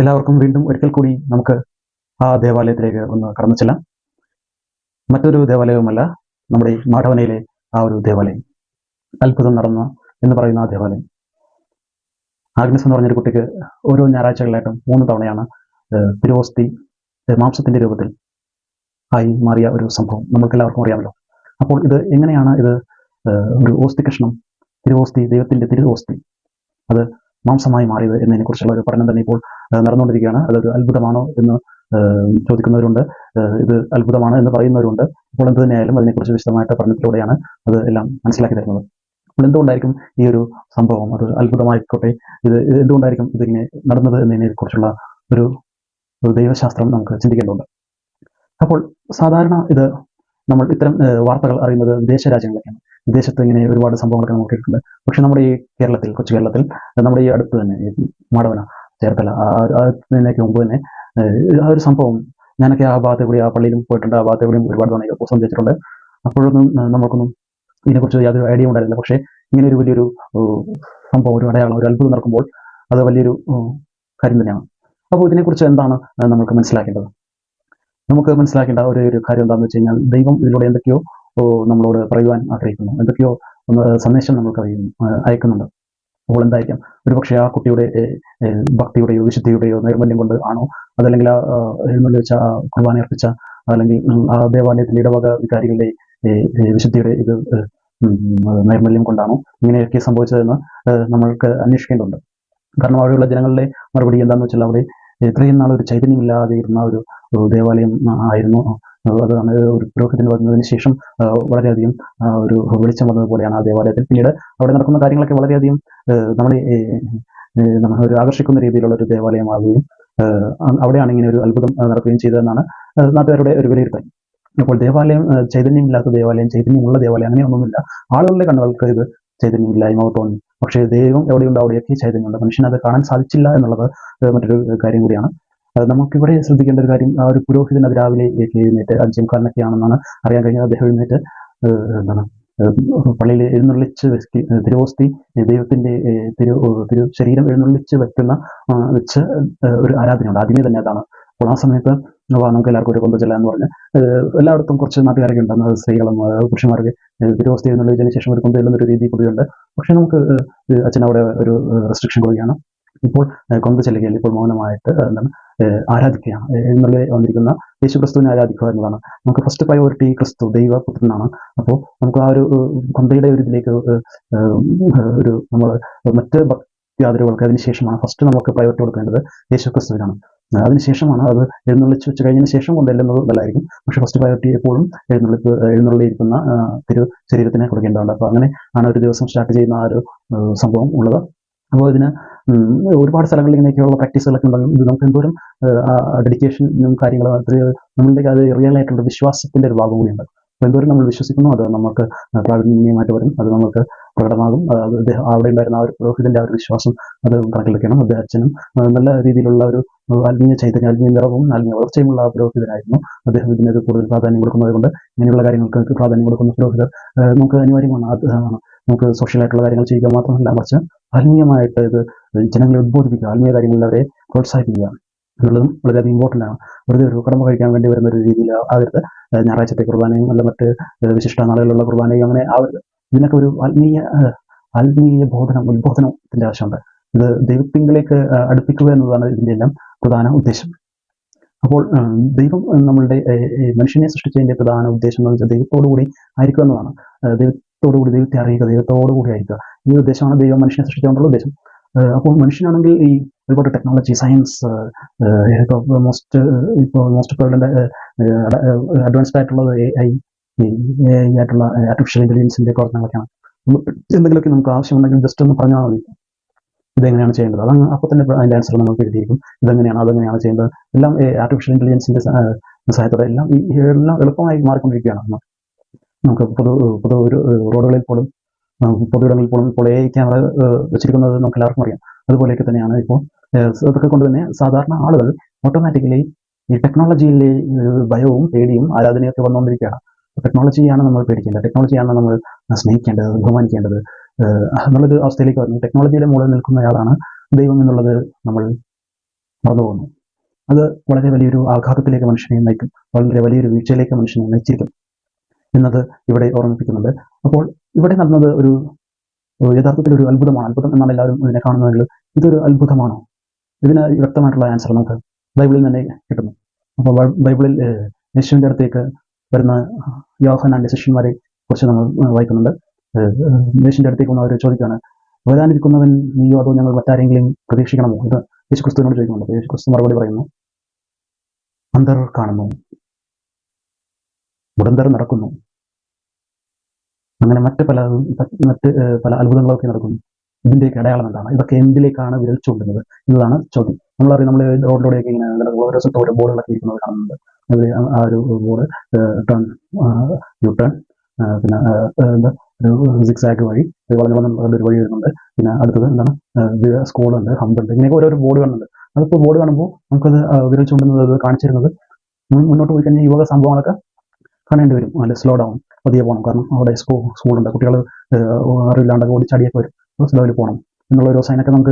എല്ലാവർക്കും വീണ്ടും ഒരിക്കൽ കൂടി നമുക്ക് ആ ദേവാലയത്തിലേക്ക് ഒന്ന് കടന്നു ചെല്ലാം. മറ്റൊരു ദേവാലയവുമല്ല നമ്മുടെ മാധവനയിലെ ആ ഒരു ദേവാലയം. അത്ഭുതം നടന്ന എന്ന് പറയുന്ന ആ ദേവാലയം. ആഗ്നസ് എന്ന് പറഞ്ഞൊരു കുട്ടിക്ക് ഓരോ ഞായറാഴ്ചകളിലായിട്ടും മൂന്ന് തവണയാണ് തിരുവോസ്തി മാംസത്തിന്റെ രൂപത്തിൽ ആയി മാറിയ ഒരു സംഭവം നമുക്ക് എല്ലാവർക്കും അറിയാമല്ലോ. അപ്പോൾ ഇത് എങ്ങനെയാണ് ഇത് ഒരു ഓസ്തി കഷ്ണം തിരുവോസ്തി ദൈവത്തിന്റെ തിരുവോസ്തി അത് മാംസമായി മാറിയത് എന്നതിനെ കുറിച്ചുള്ള ഒരു പഠനം തന്നെ ഇപ്പോൾ നടന്നുകൊണ്ടിരിക്കുകയാണ്. അതൊരു അത്ഭുതമാണോ എന്ന് ചോദിക്കുന്നവരുണ്ട്. ഇത് അത്ഭുതമാണ് എന്ന് പറയുന്നവരുണ്ട്. അപ്പോൾ എന്ത് തന്നെയായാലും അതിനെക്കുറിച്ച് വിശദമായിട്ട് പഠനത്തിലൂടെയാണ് അത് എല്ലാം മനസ്സിലാക്കി തരുന്നത്. അപ്പോൾ എന്തുകൊണ്ടായിരിക്കും ഈ ഒരു സംഭവം? അത് അത്ഭുതമായിക്കോട്ടെ. ഇത് എന്തുകൊണ്ടായിരിക്കും ഇതിങ്ങനെ നടന്നത് എന്നതിനെ കുറിച്ചുള്ള ഒരു ഒരു ദൈവശാസ്ത്രം നമുക്ക് ചിന്തിക്കേണ്ടതുണ്ട്. അപ്പോൾ സാധാരണ ഇത് നമ്മൾ ഇത്തരം വാർത്തകൾ അറിയുന്നത് വിദേശ രാജ്യങ്ങളിലൊക്കെയാണ് വിദേശത്ത് ഇങ്ങനെ ഒരുപാട് സംഭവങ്ങളൊക്കെ നമുക്ക് കേട്ടിട്ടുണ്ട്. പക്ഷെ നമ്മുടെ ഈ കേരളത്തിൽ കൊച്ചു കേരളത്തിൽ നമ്മുടെ ഈ അടുത്ത് തന്നെ മാടവന ചേർത്തല ഇതിനൊക്കെ മുമ്പ് തന്നെ ആ ഒരു സംഭവം ഞാനൊക്കെ ആ ഭാഗത്തെ കൂടി ആ പള്ളിയിലും പോയിട്ടുണ്ട് ആ ഭാഗത്തെ കൂടിയും ഒരുപാട് തവണ സംഭവിച്ചിട്ടുണ്ട് അപ്പോഴൊന്നും നമുക്കൊന്നും ഇതിനെക്കുറിച്ച് യാതൊരു ഐഡിയ ഉണ്ടായിരുന്നില്ല. പക്ഷേ ഇങ്ങനെ ഒരു വലിയൊരു സംഭവം ഒരു അടയാളം ഒരു അത്ഭുതം നടക്കുമ്പോൾ അത് വലിയൊരു കാര്യം തന്നെയാണ്. അപ്പോൾ ഇതിനെക്കുറിച്ച് എന്താണ് നമുക്ക് മനസ്സിലാക്കേണ്ടത്? നമുക്ക് മനസ്സിലാക്കേണ്ട ഒരു ഒരു കാര്യം എന്താണെന്ന് വെച്ച് കഴിഞ്ഞാൽ ദൈവം ഇതിലൂടെ എന്തൊക്കെയോ നമ്മളോട് പറയുവാൻ ആഗ്രഹിക്കുന്നു. എന്തൊക്കെയോ സന്ദേശം നമുക്ക് അയക്കുന്നുണ്ട്. അപ്പോൾ എന്തായിരിക്കാം? ഒരുപക്ഷെ ആ കുട്ടിയുടെ ഭക്തിയുടെയോ വിശുദ്ധിയുടെയോ നൈർമല്യം കൊണ്ട് ആണോ? അതല്ലെങ്കിൽ ആ എഴുന്നള്ളി വെച്ച ആ കുർബാന അർപ്പിച്ച അല്ലെങ്കിൽ ആ ദേവാലയത്തിലെ ഇടവക വികാരികളുടെ വിശുദ്ധിയുടെ ഇത് നൈർമല്യം കൊണ്ടാണോ ഇങ്ങനെയൊക്കെ സംഭവിച്ചതെന്ന് നമ്മൾക്ക് അന്വേഷിക്കേണ്ടതുണ്ട്. കാരണം അവിടെയുള്ള ജനങ്ങളുടെ മറുപടി എന്താണെന്ന് വെച്ചാൽ അവിടെ ഇത്രയും നാൾ ഒരു ചൈതന്യമില്ലാതെ ഇരുന്ന ഒരു ദേവാലയം ആയിരുന്നു. അത് അതാണ് ഒരു പുരോഗതി വന്നതിന് ശേഷം വളരെയധികം ഒരു വെളിച്ചം വന്നതുപോലെയാണ് ആ ദേവാലയത്തിൽ. പിന്നീട് അവിടെ നടക്കുന്ന കാര്യങ്ങളൊക്കെ വളരെയധികം നമ്മളെ ഒരു ആകർഷിക്കുന്ന രീതിയിലുള്ള ഒരു ദേവാലയമാകുകയും അവിടെയാണ് ഇങ്ങനെ ഒരു അത്ഭുതം നടക്കുകയും ചെയ്തതെന്നാണ് നാട്ടുകാരുടെ ഒരു വിലയിരുത്തൽ. അപ്പോൾ ദേവാലയം ചൈതന്യമില്ലാത്ത ദേവാലയം ചൈതന്യമുള്ള ദേവാലയം അങ്ങനെ ഒന്നുമില്ല ആളുകളുടെ കണ്ണുകൾക്ക് ഇത് ചൈതന്യമില്ലായ്മ തോന്നി. പക്ഷേ ദൈവം എവിടെയുണ്ട്? അവിടെയൊക്കെ ചൈതന്യമുണ്ട്. മനുഷ്യന് അത് കാണാൻ സാധിച്ചില്ല എന്നുള്ളത് മറ്റൊരു കാര്യം കൂടിയാണ്. നമുക്കിവിടെ ശ്രദ്ധിക്കേണ്ട ഒരു കാര്യം ആ ഒരു പുരോഹിതൻ അത് രാവിലെ എഴുന്നേറ്റ് അഞ്ചേം ആണെന്നാണ് അറിയാൻ കഴിഞ്ഞത്. അദ്ദേഹം എഴുന്നേറ്റ് എന്താണ് പള്ളിയിൽ എഴുന്നള്ളിച്ച് തിരുവോസ്തി ദൈവത്തിന്റെ തിരു തിരു ശരീരം എഴുന്നള്ളിച്ച് വെക്കുന്ന വെച്ച് ഒരു ആരാധനയുണ്ട്. ആദ്യമേ തന്നെ അതാണ്. അപ്പോൾ ആ സമയത്ത് നമുക്ക് എല്ലാവർക്കും ഒരു കൊണ്ടുചെല്ലാം എന്ന് പറഞ്ഞ് എല്ലായിടത്തും കുറച്ച് നാട്ടുകാരൊക്കെ ഉണ്ട്. അന്ന് സ്ത്രീകളും പുരുഷന്മാർക്ക് തിരുവോസ്തി എഴുന്നള്ളിച്ചതിന് ശേഷം ഒരു കൊണ്ടുചെല്ലുന്ന ഒരു രീതി പൊതുവെയുണ്ട് പക്ഷെ നമുക്ക് അച്ഛൻ അവിടെ ഒരു റെസ്ട്രിക്ഷൻ കൊടുക്കുകയാണ്. ഇപ്പോൾ ഏഹ്, കൊന്ത ചെല്ലുകയിൽ ഇപ്പോൾ മൗനമായിട്ട് എന്താണ് ആരാധിക്കുകയാണ്. എന്നുള്ള വന്നിരിക്കുന്ന യേശു ക്രിസ്തുവിനെ ആരാധിക്കുക എന്നതാണ്. നമുക്ക് ഫസ്റ്റ് പ്രയോറിറ്റി ക്രിസ്തു ദൈവപുത്രനാണ്. അപ്പോൾ നമുക്ക് ആ ഒരു കൊന്തയുടെ ഒരു ഇതിലേക്ക് ഒരു നമ്മൾ മറ്റ് ഭക്തിയാദരവുകൾക്ക് അതിനുശേഷമാണ് ഫസ്റ്റ് നമുക്ക് പ്രയോറിറ്റി കൊടുക്കേണ്ടത് യേശു ക്രിസ്തുവിനാണ് അതിനുശേഷമാണ് അത് എഴുന്നള്ളിച്ച് വെച്ച് കഴിഞ്ഞതിന് ശേഷം കൊണ്ടെല്ലുന്നത് നല്ലതായിരിക്കും. പക്ഷെ ഫസ്റ്റ് പ്രയോറിറ്റി എപ്പോഴും എഴുന്നള്ളിപ്പ് എഴുന്നള്ളിയിരിക്കുന്ന തിരു ശരീരത്തിനെ കൊടുക്കേണ്ടതുണ്ട്. അപ്പോൾ അങ്ങനെ ആണ് ഒരു ദിവസം സ്റ്റാർട്ട് ചെയ്യുന്ന ആ ഒരു സംഭവം ഉള്ളത്. അപ്പോൾ ഇതിന് ഒരുപാട് സ്ഥലങ്ങളിൽ ഇങ്ങനെയൊക്കെയുള്ള പ്രാക്ടീസുകളൊക്കെ ഉണ്ടാകും ഇത് നമുക്ക് എന്തോരം ഡെഡിക്കേഷനും കാര്യങ്ങളും നമ്മളുടെ അത് റിയൽ ആയിട്ടുള്ള വിശ്വാസത്തിന്റെ ഒരു ഭാഗം കൂടിയുണ്ട്. എന്തോരം നമ്മൾ വിശ്വസിക്കുന്നു അത് നമുക്ക് പ്രാവീണ്യമായിട്ട് വരും അത് നമുക്ക് പ്രകടമാകും. അദ്ദേഹം അവിടെ ഉണ്ടായിരുന്ന ആ ഒരു പുരോഹിതന്റെ ആ ഒരു വിശ്വാസം അത് കണക്കിലെടുക്കണം. അദ്ദേഹം അച്ഛനും നല്ല രീതിയിലുള്ള ഒരു ആത്മീയ ചൈതന്യം ആത്മീയ നിറവും ആത്മീയ വളർച്ചയുമുള്ള പുരോഹിതനായിരുന്നു. അദ്ദേഹം ഇതിനൊരു കൂടുതൽ പ്രാധാന്യം കൊടുക്കുന്നത് കൊണ്ട് ഇങ്ങനെയുള്ള കാര്യങ്ങൾക്ക് പ്രാധാന്യം കൊടുക്കുന്ന പുരോഹിതർ നമുക്ക് അനിവാര്യമാണ്. നമുക്ക് സോഷ്യലായിട്ടുള്ള കാര്യങ്ങൾ ചെയ്യുക മാത്രമല്ല മറിച്ച് ആത്മീയമായിട്ട് ഇത് ജനങ്ങളെ ഉദ്ബോധിപ്പിക്കുക ആത്മീയ കാര്യങ്ങളിൽ അവരെ പ്രോത്സാഹിപ്പിക്കുക എന്നുള്ളതും വളരെയധികം ഇമ്പോർട്ടന്റ് ആണ്. വെറുതെ ഒരു കടമ കഴിക്കാൻ വേണ്ടി വരുന്ന ഒരു രീതിയിൽ ആകരുത് ഞായറാഴ്ചത്തെ കുർബാനയും അല്ല മറ്റ് വിശിഷ്ട നാളുകളിലുള്ള കുർബാനയും അങ്ങനെ ആവരുത്. ഇതിനൊക്കെ ഒരു ആത്മീയ ആത്മീയ ബോധനം ഉത്ബോധനത്തിന്റെ ആവശ്യമുണ്ട്. ഇത് ദൈവത്തിങ്കിലേക്ക് അടുപ്പിക്കുക എന്നതാണ് ഇതിന്റെ എല്ലാം പ്രധാന ഉദ്ദേശം. അപ്പോൾ ദൈവം നമ്മളുടെ മനുഷ്യനെ സൃഷ്ടിച്ചതിന്റെ പ്രധാന ഉദ്ദേശം എന്ന് വെച്ചാൽ ദൈവത്തോടു കൂടി ആയിരിക്കുക എന്നതാണ്. ദൈവത്തോടു കൂടി ദൈവത്തെ അറിയുക ദൈവത്തോടു കൂടി ആയിരിക്കുക. ഈ ഉദ്ദേശമാണ് ദൈവം മനുഷ്യനെ സൃഷ്ടിച്ചുകൊണ്ടുള്ള ഉദ്ദേശം. അപ്പോൾ മനുഷ്യനാണെങ്കിൽ ഈ ഒരുപാട് ടെക്നോളജി സയൻസ് ഇപ്പോൾ മോസ്റ്റ് ഇപ്പോൾ മോസ്റ്റ് പ്രവലന്റ് അഡ്വാൻസ്ഡ് ആയിട്ടുള്ളത് എ ഐ ആയിട്ടുള്ള ആർട്ടിഫിഷ്യൽ ഇന്റലിജൻസിന്റെ പ്രവർത്തനങ്ങളൊക്കെയാണ്. എന്തെങ്കിലുമൊക്കെ നമുക്ക് ആവശ്യമുണ്ടെങ്കിൽ ജസ്റ്റ് ഒന്ന് പറഞ്ഞാൽ മതി. ഇതെങ്ങനെയാണ് ചെയ്യേണ്ടത്? അത് അപ്പോൾ തന്നെ അതിന്റെ ആൻസർ നമുക്ക് എഴുതിയിരിക്കും ഇതെങ്ങനെയാണ് അതെങ്ങനെയാണ് ചെയ്യേണ്ടത്? എല്ലാം ആർട്ടിഫിഷ്യൽ ഇന്റലിജൻസിന്റെ സഹായത്തോടെ എല്ലാം ഈ എല്ലാം എളുപ്പമായി മാറിക്കൊണ്ടിരിക്കുകയാണ്. നമുക്ക് പൊതു പൊതു റോഡുകളിൽ പോലും പൊതുവിടങ്ങളിൽ പോലും ഇപ്പോൾ എ ക്യാമറ വെച്ചിരിക്കുന്നത് നമുക്ക് എല്ലാവർക്കും അറിയാം. അതുപോലെയൊക്കെ തന്നെയാണ് ഇപ്പോൾ അതൊക്കെ കൊണ്ട് തന്നെ സാധാരണ ആളുകൾ ഓട്ടോമാറ്റിക്കലി ഈ ടെക്നോളജിയിലെ ഭയവും പേടിയും ആരാധനയൊക്കെ വന്നുകൊണ്ടിരിക്കുകയാണ്. ടെക്നോളജിയാണ് നമ്മൾ പേടിക്കേണ്ടത്. ടെക്നോളജിയാണ് നമ്മൾ സ്നേഹിക്കേണ്ടത് ബഹുമാനിക്കേണ്ടത് എന്നുള്ളൊരു അവസ്ഥയിലേക്ക് വരുന്നു ടെക്നോളജിയിലെ മുകളിൽ നിൽക്കുന്നയാളാണ് ദൈവം എന്നുള്ളത് നമ്മൾ മറന്നു പോകുന്നു. അത് വളരെ വലിയൊരു ആഘാതത്തിലേക്ക് മനുഷ്യനെ നയിക്കും. വളരെ വലിയൊരു വീഴ്ചയിലേക്ക് മനുഷ്യനെ നയിച്ചിരിക്കും. എന്നത് ഇവിടെ ഓർമ്മിപ്പിക്കുന്നുണ്ട്. അപ്പോൾ ഇവിടെ നടന്നത് ഒരു യഥാർത്ഥത്തിൽ ഒരു അത്ഭുതമാണ്. അത്ഭുതം എന്നാണ് എല്ലാവരും ഇതിനെ കാണുന്നതെങ്കിൽ ഇതൊരു അത്ഭുതമാണോ? ഇതിന് വ്യക്തമായിട്ടുള്ള ആൻസർ നമുക്ക് ബൈബിളിൽ തന്നെ കിട്ടുന്നു. അപ്പോൾ ബൈബിളിൽ യേശുവിന്റെ അടുത്തേക്ക് വരുന്ന യോഹനാന്റെ ശിഷ്യന്മാരെ കുറിച്ച് നമ്മൾ വായിക്കുന്നുണ്ട്. യേശുവിന്റെ അടുത്തേക്ക് വന്ന് അവർ ചോദിക്കുകയാണ് വരാനിരിക്കുന്നവൻ നീയോ അതോ ഞങ്ങൾ മറ്റാരെങ്കിലും പ്രതീക്ഷിക്കണമോ? ഇത് യേശു ക്രിസ്തുവിനോട് ചോദിക്കുന്നുണ്ട്. യേശു ക്രിസ്തു മറുപടി പറയുന്നു അന്തർ കാണുന്നു. മുടന്തർ നടക്കുന്നു. അങ്ങനെ മറ്റ് പല മറ്റ് പല അത്ഭുതങ്ങളൊക്കെ നടക്കുന്നു. ഇതിന്റെയൊക്കെ അടയാളം എന്താണ്? ഇതൊക്കെ എന്തിലേക്കാണ് വിരൽ ചൂണ്ടുന്നത് എന്നതാണ് ചോദ്യം. നമ്മളറിയാം നമ്മൾ റോഡിലൂടെയൊക്കെ ഇങ്ങനെ ഓരോ സ്ഥലത്ത് ഓരോ ബോർഡുകളൊക്കെ ഇരിക്കുന്നത് കാണുന്നുണ്ട്. അതിൽ ആ- ഒരു ബോർഡ് ടേൺ യു ടേൺ പിന്നെ എന്താ ഒരു സിക്സാക്ക് വഴി ഒരു വളഞ്ഞ ഒരു വഴി വരുന്നുണ്ട്. പിന്നെ അടുത്തത് എന്താണ്? സ്കൂളുണ്ട് ഹമ്പുണ്ട് ഇങ്ങനെയൊക്കെ ഓരോ ബോർഡ് കാണുന്നുണ്ട്. അതിപ്പോൾ ബോർഡ് കാണുമ്പോൾ നമുക്കത് വിരൽ ചൂണ്ടുന്നത് കാണിച്ചിരുന്നത് മുന്നോട്ട് പോയി കഴിഞ്ഞാൽ യുവക സംഭവങ്ങളൊക്കെ കാണേണ്ടി വരും. അല്ലെ സ്ലോ ഡൗൺ പതിയെ പോകണം കാരണം അവിടെ സ്കൂൾ സ്കൂളുണ്ട് കുട്ടികൾ അറിവില്ലാണ്ടൊക്കെ ഓടിച്ചാടിയൊക്കെ വരും. സ്ലോയിൽ പോകണം എന്നുള്ള ഒരു സൈനൊക്കെ നമുക്ക്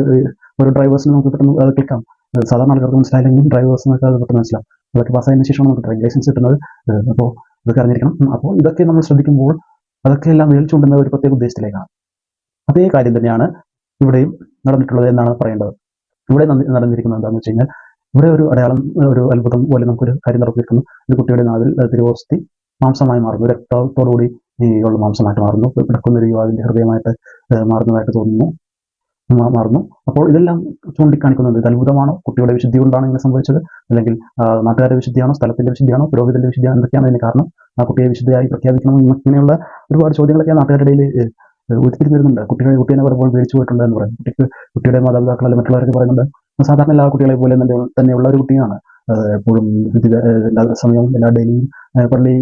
ഒരു ഡ്രൈവേഴ്സിന് നമുക്ക് പെട്ടെന്ന് അത് ക്ലിക്കാം സാധാരണ ആൾക്കാർക്ക് മനസ്സിലായില്ലെങ്കിലും ഡ്രൈവേഴ്സിനൊക്കെ അത് പെട്ടെന്ന് മനസ്സിലാവും. അതൊക്കെ പാസ്സായതിനു ശേഷമാണ് നമുക്ക് ഡ്രൈവിംഗ് ലൈസൻസ് കിട്ടുന്നത്. അപ്പോൾ ഇതൊക്കെ അറിഞ്ഞിരിക്കണം അപ്പോൾ ഇതൊക്കെ നമ്മൾ ശ്രദ്ധിക്കുമ്പോൾ അതൊക്കെ എല്ലാം വിരൽ ചൂണ്ടുന്ന ഒരു പ്രത്യേക ഉദ്ദേശത്തിലേക്കാണ്. അതേ കാര്യം തന്നെയാണ് ഇവിടെയും നടന്നിട്ടുള്ളത് എന്നാണ് പറയേണ്ടത്. ഇവിടെ നട- നടന്നിരിക്കുന്നത് എന്താണെന്ന് വെച്ച് കഴിഞ്ഞാൽ ഇവിടെ ഒരു അടയാളം ഒരു അത്ഭുതം പോലെ നമുക്കൊരു കാര്യം നടത്തിയിരിക്കുന്നു. ഒരു കുട്ടിയുടെ നാവിൽ തിരുവോസ്തി മാംസമായി മാറുന്നു. രക്തത്തോടുകൂടി ഉള്ള മാംസമായിട്ട് മാറുന്നു. കിടക്കുന്ന ഒരു യുവാവിന്റെ ഹൃദയമായിട്ട് മാറുന്നതായിട്ട് തോന്നുന്നു. മാറുന്നു. അപ്പോൾ ഇതെല്ലാം ചൂണ്ടിക്കാണിക്കുന്നത് ഇത് അത്ഭുതമാണോ? കുട്ടിയുടെ വിശുദ്ധി കൊണ്ടാണ് ഇങ്ങനെ സംഭവിച്ചത്? അല്ലെങ്കിൽ നാട്ടുകാരുടെ വിശുദ്ധിയാണോ? സ്ഥലത്തിന്റെ വിശുദ്ധിയാണോ? പുരോഹിതന്റെ വിശുദ്ധിയാണോ? എന്തൊക്കെയാണ് അതിന് കാരണം? ആ കുട്ടിയെ വിശുദ്ധിയായി പ്രഖ്യാപിക്കണം ഇങ്ങനെയുള്ള ഒരുപാട് ചോദ്യങ്ങളൊക്കെ നാട്ടുകാരുടെ ഇടയിൽ ഉരുത്തിരിഞ്ഞ് വരുന്നുണ്ട് കുട്ടികളെ കുട്ടീനെ പലപ്പോഴും പേടിച്ചു പോയിട്ടുണ്ട് എന്ന് പറയും. കുട്ടിക്ക് കുട്ടിയുടെ അല്ലെങ്കിൽ മറ്റുള്ളവരൊക്കെ പറയുന്നുണ്ട്. സാധാരണ എല്ലാ കുട്ടികളെ പോലെ തന്നെ തന്നെയുള്ള ഒരു കുട്ടിയാണ്. എപ്പോഴും എല്ലാ സമയവും എല്ലാ ഡെയിലിയും പള്ളി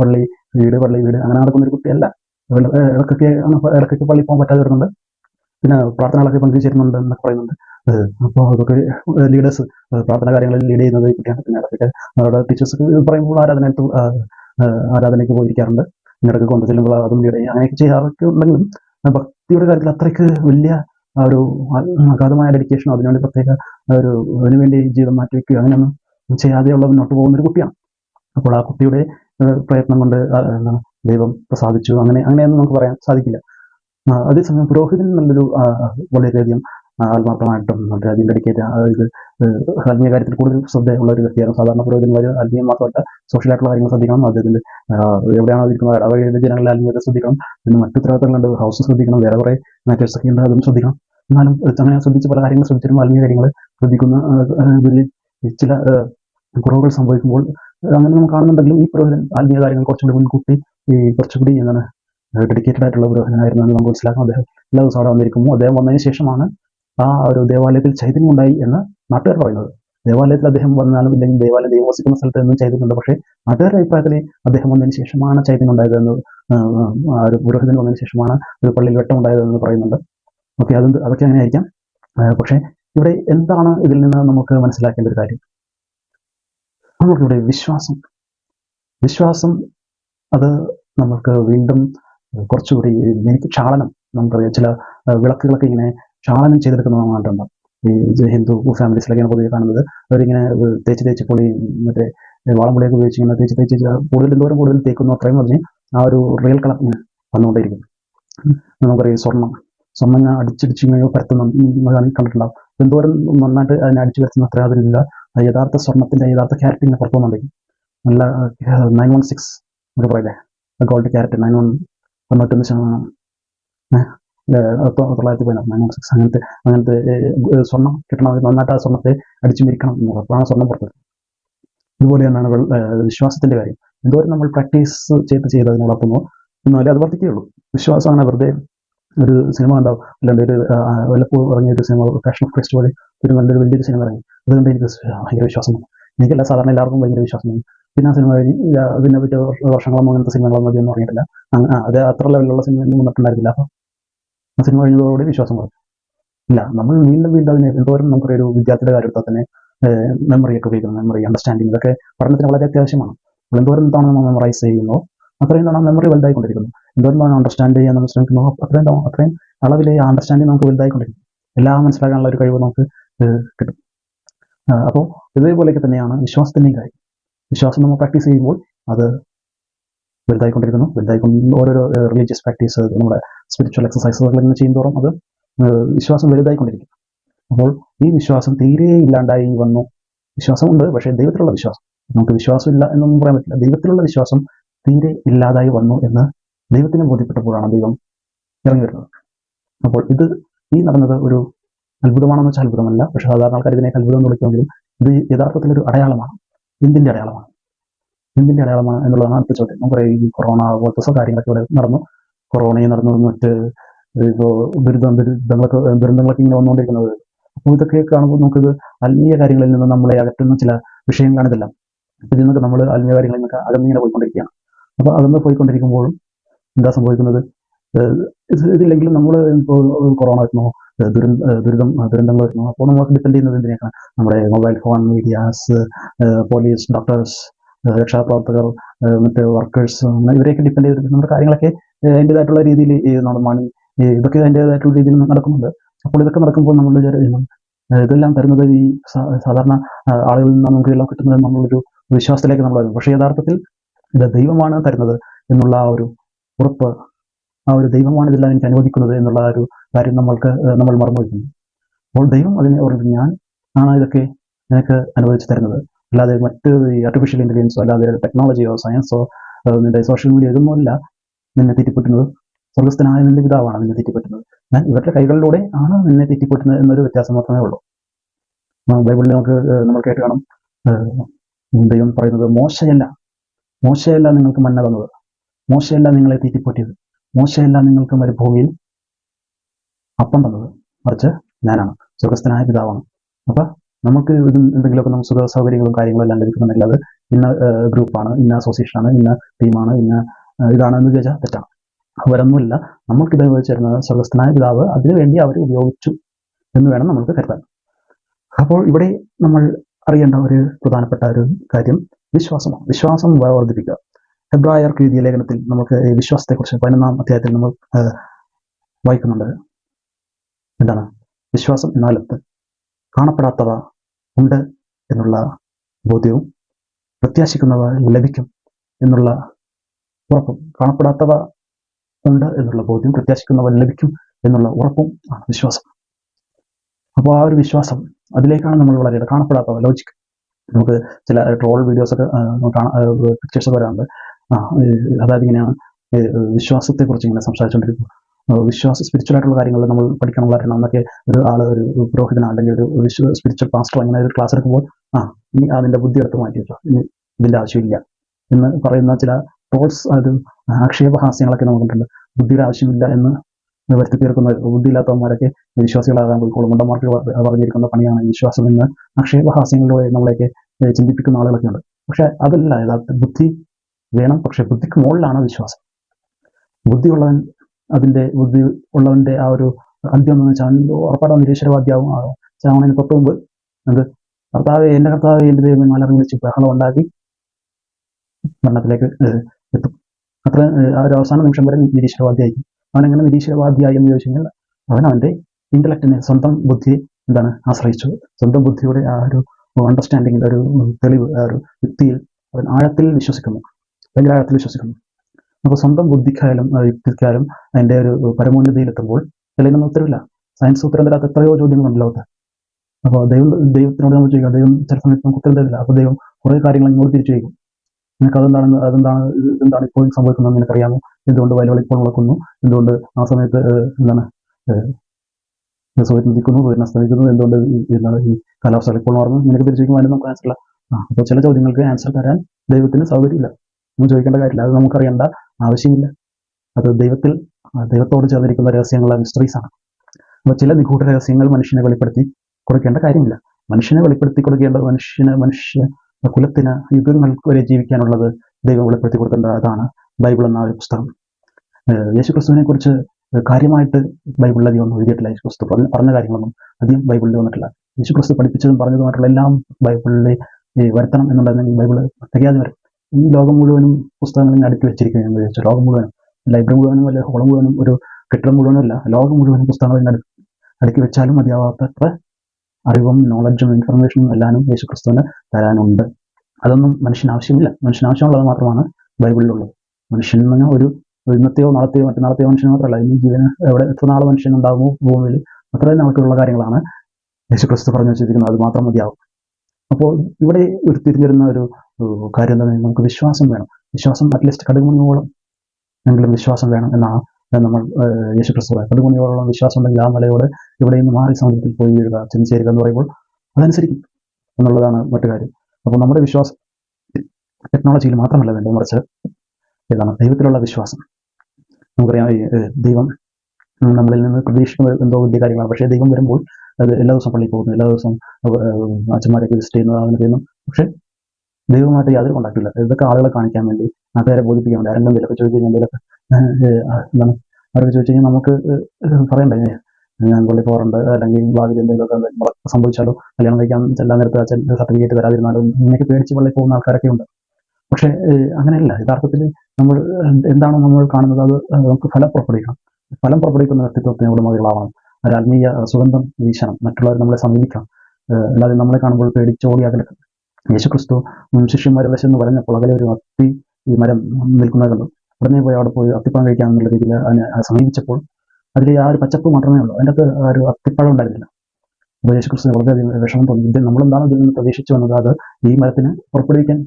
പള്ളി വീട് പള്ളി വീട് അങ്ങനെ നടക്കുന്ന ഒരു കുട്ടിയല്ല. ഇടക്കൊക്കെ ഇടക്കൊക്കെ പള്ളി പോകാൻ പറ്റാതെ വരുന്നുണ്ട് പിന്നെ പ്രാർത്ഥനകളൊക്കെ പങ്കുചേരുന്നുണ്ട് എന്നൊക്കെ പറയുന്നുണ്ട്. അപ്പോൾ അതൊക്കെ ലീഡേഴ്സ് പ്രാർത്ഥന കാര്യങ്ങളിൽ ലീഡ് ചെയ്യുന്നത് കുട്ടിയാണ്. പിന്നെ ഇടയ്ക്കൊക്കെ അവരുടെ ടീച്ചേഴ്സ് പറയുമ്പോൾ ആരാധനയത്ത് ആരാധനയ്ക്ക് പോയിരിക്കാറുണ്ട്. ഇടയ്ക്ക് ചെല്ലുമ്പോൾ അതും ലീഡ് അങ്ങനെയൊക്കെ ചെയ്യാറൊക്കെ ഉണ്ടെങ്കിലും ഭക്തിയുടെ കാര്യത്തിൽ അത്രയ്ക്ക് വലിയ ഒരു അഗാധമായ ഡെഡിക്കേഷനോ അതിനുവേണ്ടി പ്രത്യേക ഒരു അതിനുവേണ്ടി ജീവിതം മാറ്റിവെക്കുകയോ അങ്ങനെയൊന്നും ചെയ്യാതെയുള്ള മുന്നോട്ട് പോകുന്ന ഒരു കുട്ടിയാണ്. അപ്പോൾ ആ കുട്ടിയുടെ പ്രയത്നം കൊണ്ട് ദൈവം പ്രസാദിച്ചു. അങ്ങനെ അങ്ങനെയൊന്നും നമുക്ക് പറയാൻ സാധിക്കില്ല. അതേസമയം പുരോഹിതൻ നല്ലൊരു വളരെയധികം ആത്മാർത്ഥമായിട്ടും വളരെയധികം ഡെഡിക്കേറ്റ് ഇത് ആത്മീയ കാര്യത്തിൽ കൂടുതൽ ശ്രദ്ധയുള്ള ഒരു വ്യക്തിയാണ്. സാധാരണ പുരോഹിതൻ വരെ ആത്മീയം മാത്രമല്ല സോഷ്യലായിട്ടുള്ള കാര്യങ്ങൾ ശ്രദ്ധിക്കണം. അദ്ദേഹത്തിന്റെ എവിടെയാണോ ഇരിക്കുന്നത് അവരുടെ ജനങ്ങളെ ആത്മീയത ശ്രദ്ധിക്കണം. പിന്നെ മറ്റു ഉത്തരവാദിത്തങ്ങളുണ്ട്. ഹൗസ് ശ്രദ്ധിക്കണം. വേറെ കുറെ മാറ്റേഴ്സ് ഒക്കെ ഉണ്ട്. അതും ശ്രദ്ധിക്കണം. എന്നാലും അങ്ങനെ ശ്രദ്ധിച്ച് പല കാര്യങ്ങൾ ശ്രദ്ധിച്ചിരുമ്പോൾ ആത്മീയ കാര്യങ്ങൾ ശ്രദ്ധിക്കുന്ന ചില കുറവുകൾ സംഭവിക്കുമ്പോൾ അങ്ങനെ നമ്മൾ കാണുന്നുണ്ടെങ്കിലും ഈ പുരോഹിതൻ ആത്മീയ കാര്യങ്ങൾ കുറച്ചുകൂടി മുൻകൂട്ടി ഈ കുറച്ചുകൂടി എന്താണ് ഡെഡിക്കേറ്റഡ് ആയിട്ടുള്ള പുരോഹിതനായിരുന്നു എന്ന് നമുക്ക് മനസ്സിലാക്കാം. അദ്ദേഹം എല്ലാ ദിവസവും അവിടെ വന്നിരിക്കുമ്പോൾ അദ്ദേഹം വന്നതിന് ശേഷമാണ് ആ ഒരു ദേവാലയത്തിൽ ചൈതന്യം ഉണ്ടായി എന്ന് നാട്ടുകാർ പറയുന്നത്. ദേവാലയത്തിൽ അദ്ദേഹം വന്നാലും ഇല്ലെങ്കിൽ ദേവാലയം ദേവസിക്കുന്ന വസിക്കുന്ന സ്ഥലത്ത് നിന്നും ചൈതന്യമുണ്ട്. പക്ഷേ നാട്ടുകാരുടെ അഭിപ്രായത്തിൽ അദ്ദേഹം വന്നതിന് ശേഷമാണ് ചൈതന്യം ഉണ്ടായതെന്ന് ഒരു പുരോഹിതൻ വന്നതിന് ശേഷമാണ് ഒരു പള്ളിയിൽ വെട്ടം ഉണ്ടായതെന്ന് പറയുന്നുണ്ട്. ഓക്കെ അത് അതൊക്കെ അങ്ങനെ ആയിരിക്കാം. പക്ഷേ ഇവിടെ എന്താണ് ഇതിൽ നിന്ന് നമുക്ക് മനസ്സിലാക്കേണ്ട ഒരു കാര്യം? നമുക്കിവിടെ വിശ്വാസം. വിശ്വാസം അത് നമുക്ക് വീണ്ടും കുറച്ചുകൂടി എനിക്ക് ക്ഷാളനം നമുക്കറിയാം ചില വിളക്കുകളൊക്കെ ഇങ്ങനെ ക്ഷാളനം ചെയ്തെടുക്കുന്നത് നമ്മൾ ഈ ഹിന്ദു ഫാമിലീസിലൊക്കെയാണ് പൊതുവെ കാണുന്നത്. അവരിങ്ങനെ തേച്ച് തേച്ച് പൊളി മറ്റേ വളംപൊളിയൊക്കെ ഉപയോഗിച്ച് ഇങ്ങനെ തേച്ച് തേച്ച് കൂടുതൽ എന്തോരം കൂടുതൽ തേക്കുന്നു അത്രയും പറഞ്ഞ് ആ ഒരു റിയൽ കളർ ഇങ്ങനെ വന്നുകൊണ്ടേയിരിക്കും നമുക്കറിയാം സ്വർണം സ്വർണം ഇങ്ങനെ അടിച്ചടിച്ച് ഇങ്ങനെ പരത്തുന്ന. അതാണ് കണ്ടിട്ടുണ്ടാവും. എന്തോരം നന്നായിട്ട് അതിനെ അടിച്ചു പരത്തുന്ന അത്ര അതിലില്ല യഥാർത്ഥ സ്വർണത്തിന്റെ യഥാർത്ഥ ക്യാരറ്റിന് പുറത്തുനിന്നുണ്ടെങ്കിൽ നല്ല നയൻ വൺ സിക്സ് എന്നൊക്കെ പറയില്ലേ? ഗോൾഡ് ക്യാരറ്റ് നയൻ വൺ തൊണ്ണൂറ്റൊന്ന് ശതമാനം. തൊള്ളായിരത്തി പതിനാറ് നയൻ വൺ സിക്സ് അങ്ങനത്തെ അങ്ങനത്തെ സ്വർണം കിട്ടണമെങ്കിൽ നന്നായിട്ട് ആ സ്വർണത്തെ അടിച്ചു മിരിക്കണം എന്നുള്ളത്. അപ്പോഴാണ് സ്വർണം പുറത്ത്. ഇതുപോലെ തന്നെയാണ് വിശ്വാസത്തിന്റെ കാര്യം. എന്തോരം നമ്മൾ പ്രാക്ടീസ് ചെയ്ത് ചെയ്ത് അതിനെ വളർത്തുന്നു. എന്നാലേ അത് വർദ്ധിക്കുകയുള്ളൂ. വിശ്വാസം അങ്ങനെ വെറുതെ ഒരു സിനിമ ഉണ്ടാവും അല്ലാണ്ട് ഒരു വല്ലപ്പോൾ ഇറങ്ങിയ ഒരു സിനിമ ഫാഷൻ ഓഫ് ക്രിസ്റ്റ് പോലെ ഒരു നല്ലൊരു വലിയൊരു സിനിമ ഇറങ്ങി. അതുകൊണ്ട് എനിക്ക് ഭയങ്കര വിശ്വാസം വന്നു എനിക്കല്ല സാധാരണ എല്ലാവർക്കും ഭയങ്കര വിശ്വാസം വന്നു പിന്നെ ആ സിനിമ പിന്നെ പറ്റി വർഷങ്ങളൊന്നും അങ്ങനത്തെ സിനിമകളൊന്നും അധികം അങ്ങ- അത് അത്ര ലെവലിലുള്ള സിനിമ ഒന്നും വന്നിട്ടുണ്ടായിരുന്നില്ല. അപ്പോൾ ആ സിനിമ കഴിഞ്ഞതോടുകൂടി വിശ്വാസം കുറഞ്ഞു ഇല്ല നമ്മൾ വീണ്ടും വീണ്ടും അതിനെ എന്തോരം നമുക്കൊരു വിദ്യാർത്ഥിയുടെ കാര്യത്തിൽ തന്നെ മെമ്മറി ഒക്കെ ഉപയോഗിക്കുന്നത് മെമ്മറി അണ്ടർസ്റ്റാൻഡിങ് ഇതൊക്കെ പഠനത്തിന് വളരെ അത്യാവശ്യമാണ്. നമ്മൾ എന്തോരം തവണ നമ്മൾ മെമ്മറൈസ് ചെയ്യുന്നോ അത്രയും തവണ മെമ്മറി വലുതായിക്കൊണ്ടിരിക്കുന്നു. എന്തോരം തവണ അണ്ടർസ്റ്റാൻഡ് ചെയ്യാൻ നമ്മൾ ശ്രമിക്കുന്നു അത്രയും അത്രയും അളവിലെ അണ്ടർസ്റ്റാൻഡിങ് നമുക്ക് വലുതായിക്കൊണ്ടിരിക്കും. എല്ലാം മനസ്സിലാക്കാനുള്ള ഒരു കഴിവ് നമുക്ക് കിട്ടും. അപ്പോൾ ഇതേപോലെയൊക്കെ തന്നെയാണ് വിശ്വാസത്തിന്റെയും കാര്യം. വിശ്വാസം നമ്മൾ പ്രാക്ടീസ് ചെയ്യുമ്പോൾ അത് വലുതായിക്കൊണ്ടിരിക്കുന്നു. വലുതായിക്കൊണ്ട് ഓരോരോ റിലീജിയസ് പ്രാക്ടീസ് നമ്മുടെ സ്പിരിച്വൽ എക്സസൈസുകൾ ഇങ്ങനെ ചെയ്യുമ്പോഴും അത് വിശ്വാസം വലുതായിക്കൊണ്ടിരിക്കും. അപ്പോൾ ഈ വിശ്വാസം തീരെ ഇല്ലാണ്ടായി വന്നു. വിശ്വാസമുണ്ട് പക്ഷേ ദൈവത്തിലുള്ള വിശ്വാസം. നമുക്ക് വിശ്വാസമില്ല എന്നൊന്നും പറയാൻ പറ്റില്ല. ദൈവത്തിലുള്ള വിശ്വാസം തീരെ ഇല്ലാതായി വന്നു എന്ന് ദൈവത്തിന് ബോധ്യപ്പെട്ടപ്പോഴാണ് ദൈവം ഇറങ്ങി വരുന്നത്. അപ്പോൾ ഇത് ഈ നടന്നത് ഒരു അത്ഭുതമാണെന്ന് വെച്ചാൽ അത്ഭുതമല്ല. പക്ഷേ സാധാരണ ആൾക്കാർ ഇതിനെ അത്ഭുതം വിളിക്കുമെങ്കിലും ഇത് യഥാർത്ഥത്തിൽ ഒരു അടയാളമാണ്. എന്തിന്റെ അടയാളമാണ്? എന്തിന്റെ അടയാളമാണ് എന്നുള്ളതാണ് അടുത്ത ചോദ്യം. നമുക്കറിയാം ഈ കൊറോണ പോലത്തെ കാര്യങ്ങളൊക്കെ ഇവിടെ നടന്നു. കൊറോണയും നടന്നു മറ്റ് ഇപ്പോൾ ദുരിതം ദുരിതങ്ങളൊക്കെ ദുരന്തങ്ങളൊക്കെ ഇങ്ങനെ വന്നുകൊണ്ടിരിക്കുന്നത്. അപ്പോൾ ഇതൊക്കെ കാണുമ്പോൾ നമുക്കിത് ആത്മീയ കാര്യങ്ങളിൽ നിന്ന് നമ്മളെ അകറ്റുന്ന ചില വിഷയങ്ങളാണ് ഇതെല്ലാം. ഇതിൽ നിന്നൊക്കെ നമ്മൾ ആത്മീയ കാര്യങ്ങളിൽ നിന്നൊക്കെ അകന്നിങ്ങനെ പോയിക്കൊണ്ടിരിക്കുകയാണ്. അപ്പോൾ അകന്ന് പോയിക്കൊണ്ടിരിക്കുമ്പോഴും എന്താ സംഭവിക്കുന്നത്? ഇതില്ലെങ്കിലും നമ്മൾ ഇപ്പോൾ കൊറോണ വരുന്നു ദുരന്ത ദുരിതം ദുരന്തങ്ങൾ വരുന്നു. അപ്പോൾ നമ്മൾ ഡിപ്പെൻഡ് ചെയ്യുന്നത് എന്തിനേക്കാണ്? നമ്മുടെ mobile phone medias police doctors രക്ഷാപ്രവർത്തകർ മറ്റ് വർക്കേഴ്സ് ഇവരെയൊക്കെ ഡിപ്പെൻഡ് ചെയ്തിട്ട് നമ്മുടെ കാര്യങ്ങളൊക്കെ അതിന്റെതായിട്ടുള്ള രീതിയിൽ നമ്മുടെ മണി ഇതൊക്കെ അതിന്റെതായിട്ടുള്ള രീതിയിൽ നടക്കുന്നുണ്ട്. അപ്പോൾ ഇതൊക്കെ നടക്കുമ്പോൾ നമ്മൾ വിചാരിക്കുന്നു ഇതെല്ലാം തരുന്നത് ഈ സാധാരണ ആളുകളിൽ നിന്നാണ് നമുക്ക് ഇതെല്ലാം കിട്ടുന്നത് നമ്മളൊരു വിശ്വാസത്തിലേക്ക് നമ്മൾ വരും പക്ഷേ യഥാർത്ഥത്തിൽ ഇത് ദൈവമാണ് തരുന്നത് എന്നുള്ള ആ ഒരു ഉറപ്പ് ആ ഒരു ദൈവമാണ് ഇതെല്ലാം എനിക്ക് അനുവദിക്കുന്നത് എന്നുള്ള ഒരു കാര്യം നമ്മൾക്ക് നമ്മൾ മറന്നു വയ്ക്കുന്നു അപ്പോൾ ദൈവം അതിനെ ഓർമ്മ ഞാൻ ആണ് ഇതൊക്കെ നിനക്ക് അനുവദിച്ചു തരുന്നത്. അല്ലാതെ മറ്റ് ആർട്ടിഫിഷ്യൽ ഇന്റലിജൻസോ അല്ലാതെ ടെക്നോളജിയോ സയൻസോ നിന്റെ സോഷ്യൽ മീഡിയ ഇതൊന്നും അല്ല നിന്നെ തെറ്റിപ്പറ്റുന്നത്. സ്വർഗസ്ഥനായ നിന്റെ പിതാവാണ് നിന്നെ തെറ്റിപ്പറ്റുന്നത്. ഞാൻ ഇവരുടെ കൈകളിലൂടെ ആണ് നിന്നെ തെറ്റിപ്പറ്റുന്നത് എന്നൊരു വ്യത്യാസം മാത്രമേ ഉള്ളൂ. ബൈബിളിൽ നമുക്ക് നമ്മൾ കേട്ട് കാണും ദൈവം പറയുന്നത് മോശയല്ല. മോശയല്ല നിങ്ങൾക്ക് മന്ന തന്നത്. മോശയല്ല നിങ്ങളെ തീറ്റിപ്പൊറ്റിയത്. മോശയല്ല നിങ്ങൾക്ക് മരുഭൂമിയിൽ അപ്പം തന്നത്. മറിച്ച് ഞാനാണ്. സ്വർഗസ്ഥനായ പിതാവാണ്. അപ്പൊ നമുക്ക് ഇത് എന്തെങ്കിലുമൊക്കെ നമുക്ക് സുഖ സൗകര്യങ്ങളും കാര്യങ്ങളും എല്ലാം ലഭിക്കുന്നുണ്ടെങ്കിൽ അത് ഇന്ന ഗ്രൂപ്പാണ് ഇന്ന അസോസിയേഷനാണ് ഇന്ന ടീമാണ് ഇന്ന ഇതാണ് എന്ന് ചോദിച്ചാൽ തെറ്റാണ്. അവരൊന്നുമില്ല. നമുക്ക് നമ്മൾക്കിത് തരുന്നത് സ്വർഗസ്ഥനായ പിതാവ് അതിനുവേണ്ടി അവർ ഉപയോഗിച്ചു എന്ന് വേണം നമുക്ക് കരുതാൻ. അപ്പോൾ ഇവിടെ നമ്മൾ അറിയേണ്ട ഒരു പ്രധാനപ്പെട്ട ഒരു കാര്യം വിശ്വാസമാണ്. വിശ്വാസം വർദ്ധിപ്പിക്കുക. ഹെബ്രായർക്ക് എഴുതിയ ലേഖനത്തിൽ നമുക്ക് ഈ വിശ്വാസത്തെക്കുറിച്ച് പതിനൊന്നാം അധ്യായത്തിൽ നമ്മൾ വായിക്കുന്നുണ്ട്. എന്താണ്? വിശ്വാസം എന്നാലത്ത് കാണപ്പെടാത്തവ ഉണ്ട് എന്നുള്ള ബോധ്യവും പ്രത്യാശിക്കുന്നവ ലഭിക്കും എന്നുള്ള ഉറപ്പും കാണപ്പെടാത്തവ ഉണ്ട് എന്നുള്ള ബോധ്യം പ്രത്യാശിക്കുന്നവ ലഭിക്കും എന്നുള്ള ഉറപ്പും ആണ് വിശ്വാസം. അപ്പോൾ ആ ഒരു വിശ്വാസം അതിലേക്കാണ് നമ്മൾ വളരെ കാണപ്പെടാത്തവ ലോജിക്ക് നമുക്ക് ചില ട്രോൾ വീഡിയോസ് ഒക്കെ ആ, നമുക്ക് കാണാം പിക്ചേഴ്സ് വരാറുണ്ട്. അതായത് ഇങ്ങനെ ഈ വിശ്വാസത്തെ കുറിച്ച് ഇങ്ങനെ സംസാരിച്ചുകൊണ്ടിരിക്കും വിശ്വാസ സ്പിരിച്വൽ ആയിട്ടുള്ള കാര്യങ്ങൾ നമ്മൾ പഠിക്കാനുള്ള എന്നൊക്കെ ഒരു ആൾ ഒരു പുരോഹിതനോ അല്ലെങ്കിൽ ഒരു വിശ്വ സ്പിരിച്വൽ പാസ്റ്റർ അങ്ങനെ ഒരു ക്ലാസ് എടുക്കുമ്പോൾ ആ ഇനി അതിന്റെ ബുദ്ധി എടുത്ത് മാറ്റി വെച്ചോ. ഇനി ഇതിന്റെ ആവശ്യമില്ല. എന്ന് പറയുന്ന ചില ട്രോൾസ് അത് ആക്ഷേപഹാസ്യങ്ങളൊക്കെ നമുക്കുണ്ട്. ബുദ്ധിയുടെ ആവശ്യമില്ല എന്ന് വരുത്തി തീർക്കുന്ന ബുദ്ധിയില്ലാത്തവന്മാരൊക്കെ വിശ്വാസികളാകാൻ പോയിക്കോളും മുണ്ടന്മാർക്ക് പറഞ്ഞിരിക്കുന്ന പണിയാണ് വിശ്വാസം എന്ന് ആക്ഷേപഹാസ്യങ്ങളിലൂടെ നമ്മളെയൊക്കെ ചിന്തിപ്പിക്കുന്ന ആളുകളൊക്കെ ഉണ്ട്. പക്ഷെ അതല്ല യഥാർത്ഥ ബുദ്ധി വേണം. പക്ഷെ ബുദ്ധിക്ക് മുകളിലാണ് വിശ്വാസം. ബുദ്ധിയുള്ളവൻ അതിന്റെ ബുദ്ധി ഉള്ളവന്റെ ആ ഒരു അന്ത്യം എന്ന് വെച്ചാൽ ഉറപ്പാടാ നിരീശ്വരവാദ്യാവും. ചാവണതിന് തൊട്ട് മുമ്പ് എന്ത് കർത്താവെ എന്റെ കർത്താവ് എന്റെ ദൈവം മലർന്ന് വെച്ച് ബഹളം ഉണ്ടാക്കി മരണത്തിലേക്ക് എത്തും. അത്ര ആ ഒരു അവസാന നിമിഷം വരെ നിരീശ്വരവാദിയായിരിക്കും. അവൻ എങ്ങനെ നിരീശ്വരവാദിയായി എന്ന് ചോദിച്ചു കഴിഞ്ഞാൽ അവൻ അവന്റെ ഇന്റലക്റ്റിനെ സ്വന്തം ബുദ്ധിയെ എന്താണ് ആശ്രയിച്ചു സ്വന്തം ബുദ്ധിയുടെ ആ ഒരു അണ്ടർസ്റ്റാൻഡിങ്ങിൽ ഒരു തെളിവ് ഒരു യുക്തിയിൽ അവൻ ആഴത്തിൽ വിശ്വസിക്കുന്നു. ഭയങ്കര ആഴത്തിൽ വിശ്വസിക്കുന്നു. അപ്പോൾ സ്വന്തം ബുദ്ധിക്കായാലും യുക്തിക്കായാലും അതിന്റെ ഒരു പരമോന്നതിയിലെത്തുമ്പോൾ തെളിയുന്ന ഉത്തരവില്ല. സയൻസ് ഉത്തരം തരാത്ത എത്രയോ ചോദ്യങ്ങളുണ്ട് ലോകത്ത്. അപ്പോൾ ദൈവം ദൈവത്തിനോട് നമ്മൾ ചോദിക്കുക ദൈവം ചില സമയത്ത് നമുക്ക് ഉത്തരം തരില്ല. അപ്പോൾ ദൈവം കുറേ കാര്യങ്ങൾ ഇങ്ങോട്ട് തിരിച്ചു ചോദിക്കും. നിനക്ക് അതെന്താണെന്ന് അതെന്താണ് എന്താണ് ഇപ്പോഴും സംഭവിക്കുന്നത് നിനക്കറിയാമോ? എന്തുകൊണ്ട് വയലുകൾ ഇപ്പോൾ മുളക്കുന്നു എന്തുകൊണ്ട് ആ സമയത്ത് എന്താണ് സൂര്യൻ നിൽക്കുന്നു സൂര്യൻ അസ്തമിക്കുന്നു എന്തുകൊണ്ട് എന്താണ് ഈ കാലാവസ്ഥകൾ ഇപ്പോൾ മാറുന്നു നിനക്ക് തിരിച്ചു ചോദിക്കുമ്പോൾ നമുക്ക് ആൻസർ ഇല്ല. അപ്പോൾ ചില ചോദ്യങ്ങൾക്ക് ആൻസർ തരാൻ ദൈവത്തിന് സൗകര്യമില്ല. ഒന്നും ചോദിക്കേണ്ട കാര്യമില്ല. അത് നമുക്കറിയേണ്ട ആവശ്യമില്ല. അത് ദൈവത്തിൽ ദൈവത്തോട് ചേർന്നിരിക്കുന്ന രഹസ്യങ്ങൾ മിസ്റ്ററീസ് ആണ്. അപ്പോൾ ചില നിഗൂഢ രഹസ്യങ്ങൾ മനുഷ്യനെ വെളിപ്പെടുത്തി കൊടുക്കേണ്ട കാര്യമില്ല. മനുഷ്യനെ വെളിപ്പെടുത്തി കൊടുക്കേണ്ടത് മനുഷ്യന് മനുഷ്യ കുലത്തിന് യുഗങ്ങൾക്ക് വരെ ജീവിക്കാനുള്ളത് ദൈവം വെളിപ്പെടുത്തി കൊടുക്കേണ്ട അതാണ് ബൈബിൾ എന്ന ഒരു പുസ്തകം. ഏഹ് യേശു ക്രിസ്തുവിനെ കുറിച്ച് കാര്യമായിട്ട് ബൈബിളിൽ അധികം ഒന്നും എഴുതിയിട്ടില്ല. യേശു ക്രിസ്തു പറഞ്ഞ പറഞ്ഞ കാര്യങ്ങളൊന്നും അധികം ബൈബിളിൽ വന്നിട്ടില്ല. യേശു ക്രിസ്തു പഠിപ്പിച്ചതും പറഞ്ഞതുമായിട്ടുള്ള എല്ലാം ബൈബിളിൽ വരുത്തണം എന്നുണ്ടെങ്കിൽ ബൈബിൾ തികയാതെ വരും. ഈ ലോകം മുഴുവനും പുസ്തകങ്ങൾ ഇങ്ങനെ അടുക്കി വെച്ചിരിക്കുകയാണ് വിചാരിച്ചു. ലോകം മുഴുവനും ലൈബ്രറി മുഴുവനും അല്ലെ ഹോൾ മുഴുവനും ഒരു കെട്ടിടം മുഴുവനും അല്ല ലോകം മുഴുവനും പുസ്തകങ്ങൾ ഇങ്ങനെ അടുക്കി വെച്ചാലും മതിയാവാത്തത്ര അറിവും നോളജും ഇൻഫർമേഷനും എല്ലാനും യേശു ക്രിസ്തുവിന് തരാനുണ്ട്. അതൊന്നും മനുഷ്യന് ആവശ്യമില്ല. മനുഷ്യന് ആവശ്യമുള്ളത് മാത്രമാണ് ബൈബിളിലുള്ളത്. മനുഷ്യൻ എന്ന് ഒരു ഇന്നത്തെയോ നാളത്തെയോ മറ്റന്നാളത്തെയോ മനുഷ്യൻ മാത്രമല്ല. ഇനി ജീവന് എവിടെ എത്ര നാൾ മനുഷ്യൻ ഉണ്ടാകുമോ ഭൂമിയിൽ അത്രയും നമുക്കുള്ള കാര്യങ്ങളാണ് യേശു ക്രിസ്തു പറഞ്ഞു വെച്ചിരിക്കുന്നത്. അത് മാത്രം മതിയാവും. അപ്പോൾ ഇവിടെ ഒരു തിരിഞ്ഞിരുന്ന ഒരു കാര്യം എന്താ നമുക്ക് വിശ്വാസം വേണം. വിശ്വാസം അറ്റ്ലീസ്റ്റ് കടുകുമണിയോളം എങ്കിലും വിശ്വാസം വേണം എന്നാണ് നമ്മൾ യേശു ക്രിസ്തു കടുകുമണിയോളം വിശ്വാസം ഉണ്ടെങ്കിൽ ആ മലയോട് ഇവിടെ നിന്ന് മാറി സമൂഹത്തിൽ പോയി വീഴുക ചെന്ന് എന്ന് പറയുമ്പോൾ അതനുസരിക്കും എന്നുള്ളതാണ് മറ്റു കാര്യം. അപ്പോൾ നമ്മുടെ വിശ്വാസം ടെക്നോളജിയിൽ മാത്രമല്ല വേണ്ടത് മറിച്ച് ഏതാണ് ദൈവത്തിലുള്ള വിശ്വാസം. നമുക്കറിയാം ദൈവം നമ്മളിൽ നിന്ന് പ്രതീക്ഷിക്കുന്ന എന്തോ വലിയ കാര്യങ്ങളാണ്. പക്ഷേ ദൈവം വരുമ്പോൾ അത് എല്ലാ ദിവസവും പള്ളിയിൽ പോകുന്നു. എല്ലാ ദിവസവും അച്ഛന്മാരൊക്കെ വിസിറ്റ് ചെയ്യുന്നു അങ്ങനെ ചെയ്യുന്നു. പക്ഷെ ദൈവമായിട്ട് യാതൊരു കോണ്ടാക്റ്റും ഇല്ല. ഇതൊക്കെ ആളുകളെ കാണിക്കാൻ വേണ്ടി നാട്ടുകാരെ ബോധിപ്പിക്കാൻ വേണ്ടി ആരെങ്കിലും എന്തെങ്കിലുമൊക്കെ ചോദിച്ചു കഴിഞ്ഞാൽ എന്താണ് അവരൊക്കെ ചോദിച്ചു കഴിഞ്ഞാൽ നമുക്ക് പറയണ്ടേ ഞാൻ പള്ളി പോകാറുണ്ട്. അല്ലെങ്കിൽ ഭാവിയിൽ എന്തെങ്കിലുമൊക്കെ എന്തെങ്കിലും സംഭവിച്ചാലോ കല്യാണം കഴിക്കാൻ ചെല്ലാൻ നേരത്തെ അച്ഛൻ സർട്ടിഫിക്കറ്റ് തരാതിരുന്നാലോ ഇങ്ങനെയൊക്കെ പേടിച്ച് പള്ളി പോകുന്ന ആൾക്കാരൊക്കെ ഉണ്ട്. പക്ഷേ അങ്ങനെയല്ല. യഥാർത്ഥത്തിൽ നമ്മൾ എന്താണോ നമ്മൾ കാണുന്നത് അത് നമുക്ക് ഫലം പുറപ്പെടുവിക്കണം. ഫലം പുറപ്പെടുവിക്കുന്ന വ്യക്തിത്വത്തിന് ഉടമകളാവണം ഒരു ആത്മീയ സുഗന്ധം വീശണം. മറ്റുള്ളവർ നമ്മളെ സമീപിക്കണം. അല്ലാതെ നമ്മളെ കാണുമ്പോൾ പേടിച്ചോടി അകലത്ത്. യേശു ക്രിസ്തു ശിഷ്യന്മാരെ വിശന്ന് പറഞ്ഞപ്പോൾ അകലെ ഒരു അത്തി ഈ മരം നിൽക്കുന്നത് കണ്ടു. ഉടനെ പോയി അവിടെ പോയി അത്തിപ്പഴം കഴിക്കാം എന്നുള്ള രീതിയിൽ അതിനെ സമീപിച്ചപ്പോൾ അതിൽ ആ ഒരു പച്ചപ്പ് മാത്രമേ ഉള്ളൂ. അതിന്റെ അകത്ത് ഒരു അത്തിപ്പഴം ഉണ്ടായിരുന്നില്ല. അപ്പോൾ യേശു ക്രിസ്തു വളരെയധികം വിഷമം തോന്നി. ഇത് നമ്മളെന്താണ് ഇതിൽ നിന്ന് പ്രതീക്ഷിച്ചു വന്നത്? അത് ഈ മരത്തിന് പുറപ്പെടുവിക്കാൻ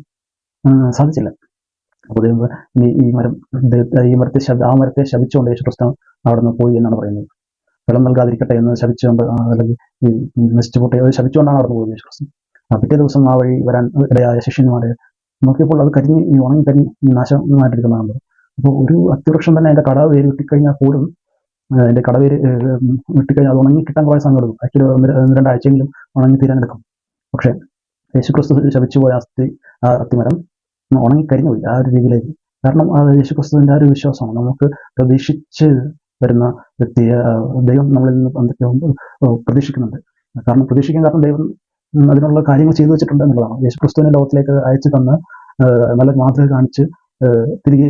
സാധിച്ചില്ല. അപ്പോൾ ഈ മരം ഈ മരത്തെ ആ മരത്തെ ശപിച്ചുകൊണ്ട് യേശു ക്രിസ്തു അവിടെ നിന്ന് പോയി എന്നാണ് പറയുന്നത്. ഫലം നൽകാതിരിക്കട്ടെ എന്ന് ശപിച്ചുകൊണ്ട് അല്ലെങ്കിൽ ഈ നശിച്ചു പോട്ടെ അത് ശപിച്ചുകൊണ്ടാണ് അവിടെ പോയത് യേശു ക്രിസ്തു ആ പിറ്റേ ദിവസം ആ വഴി വരാൻ ഇടയായ ശിഷ്യന്മാരെ നോക്കിയപ്പോൾ അത് കരിഞ്ഞ് ഈ ഉണങ്ങി കരിഞ്ഞ് നാശമായിട്ടിരിക്കുന്നതാണ് അപ്പോൾ ഒരു അത്യവൃക്ഷം തന്നെ അതിന്റെ കട വേര് കിട്ടിക്കഴിഞ്ഞാൽ പോലും അതിന്റെ കടവേര് കിട്ടിക്കഴിഞ്ഞാൽ അത് ഉണങ്ങി കിട്ടാൻ കുറേ സമയം ആക്ച്വലി ഒന്ന് രണ്ടാഴ്ചയെങ്കിലും ഉണങ്ങി തീരാൻ എടുക്കും. പക്ഷേ യേശുക്രിസ്തു ശപിച്ചു പോയ അസ്ഥി ആ അത്തിമരം ഉണങ്ങി കരിഞ്ഞു പോയി ആ ഒരു രീതിയിലേക്ക്. കാരണം ആ യേശുക്രിസ്തുവിന്റെ ആ ഒരു വിശ്വാസമാണ്. നമുക്ക് പ്രതീക്ഷിച്ച് വരുന്ന വ്യക്തിയെ ദൈവം നമ്മളിൽ നിന്ന് എന്തൊക്കെയോ പ്രതീക്ഷിക്കുന്നുണ്ട്. കാരണം പ്രതീക്ഷിക്കാൻ കാരണം ദൈവം അതിനുള്ള കാര്യങ്ങൾ ചെയ്തു വെച്ചിട്ടുണ്ട് എന്നുള്ളതാണ്. യേശുക്രിസ്തുവിനെ ലോകത്തിലേക്ക് അയച്ചു തന്ന് നല്ല മാതൃക കാണിച്ച് തിരികെ